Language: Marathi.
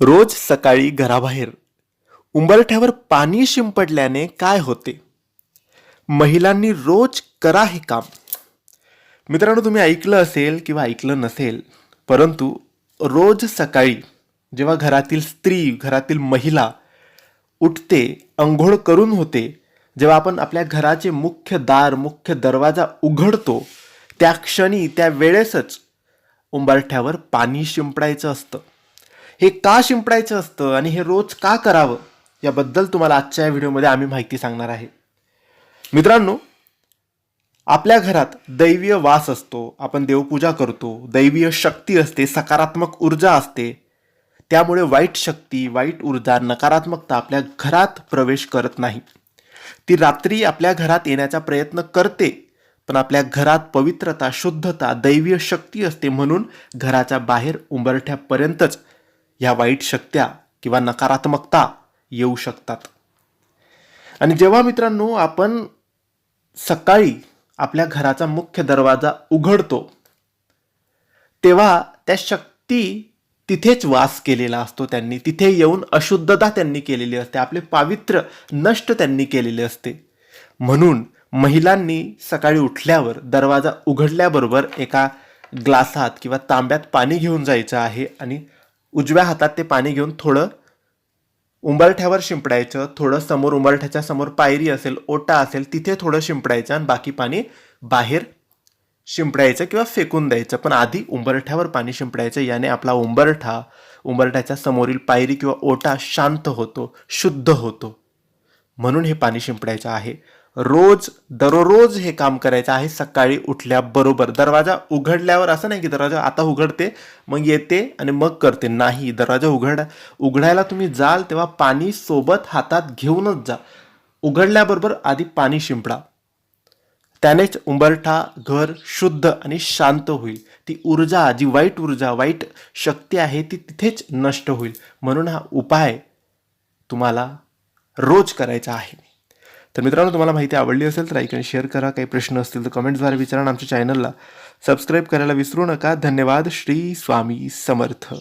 रोज सकाळी घराबाहेर. उंबरठ्यावर पाणी शिंपडल्याने काय होते? महिलांनी रोज करा हे काम. मित्रांनो तुम्ही ऐकलं असेल किंवा ऐकलं नसेल परंतु रोज सकाळी जेव्हा घरातील स्त्री घरातील महिला उठते अंघोळ करून होते जेव्हा आपण आपल्या घराचे मुख्य दार मुख्य दरवाजा उघडतो त्या क्षणी त्या वेळेसच उंबरठ्यावर पाणी शिंपडायचं असतं. हे का शिंपडायचं असतं आणि हे रोज का करावं याबद्दल तुम्हाला आजच्या या व्हिडिओमध्ये आम्ही माहिती सांगणार आहे. मित्रांनो आपल्या घरात दैवीय वास असतो आपण देवपूजा करतो दैवीय शक्ती असते सकारात्मक ऊर्जा असते त्यामुळे वाईट शक्ती वाईट ऊर्जा नकारात्मकता आपल्या घरात प्रवेश करत नाही. ती रात्री आपल्या घरात येण्याचा प्रयत्न करते पण आपल्या घरात पवित्रता शुद्धता दैवीय शक्ती असते म्हणून घराच्या बाहेर उंबरठ्यापर्यंतच ह्या वाईट शक्त्या किंवा नकारात्मकता येऊ शकतात. आणि जेव्हा मित्रांनो आपण सकाळी आपल्या घराचा मुख्य दरवाजा उघडतो तेव्हा त्या शक्ती तिथेच वास केलेला असतो त्यांनी. तिथे येऊन अशुद्धता त्यांनी केलेली असते. आपले पावित्र्य नष्ट त्यांनी केलेले असते. म्हणून महिलांनी सकाळी उठल्यावर दरवाजा उघडल्याबरोबर एका ग्लासात किंवा तांब्यात पाणी घेऊन जायचं आहे आणि उजव्या हातात ते पाणी घेऊन थोडं उंबरठ्यावर शिंपडायचं थोडं समोर उंबरठ्याच्या समोर पायरी असेल ओटा असेल तिथे थोडं शिंपडायचं आणि बाकी पाणी बाहेर शिंपडायचं किंवा फेकून द्यायचं. पण आधी उंबरठ्यावर पाणी शिंपडायचं याने आपला उंबरठा उंबरठ्याच्या समोरील पायरी किंवा ओटा शांत होतो शुद्ध होतो. म्हणून हे पाणी शिंपडायचं आहे. रोज दररोज हे काम करायचं आहे सकाळी उठल्याबरोबर. दरवाजा उघडल्यावर असं नाही की दरवाजा आता उघडते मग येते आणि मग करते. नाही दरवाजा उघड उघडायला तुम्ही जाल तेव्हा पाणी सोबत हातात घेऊनच जा. उघडल्याबरोबर आधी पाणी शिंपडा. त्यानेच उंबरठा घर शुद्ध आणि शांत होईल. ती ऊर्जा जी वाईट ऊर्जा वाईट शक्ती आहे ती तिथेच नष्ट होईल. म्हणून हा उपाय तुम्हाला रोज करायचा आहे. तर मित्रांनो तुम्हाला माहिती आवडली असेल तर ऐकून शेअर करा. काही प्रश्न असतील तर कमेंट्सद्वारे विचारा आमच्या चॅनलला सबस्क्राईब करायला विसरू नका. धन्यवाद. श्री स्वामी समर्थ.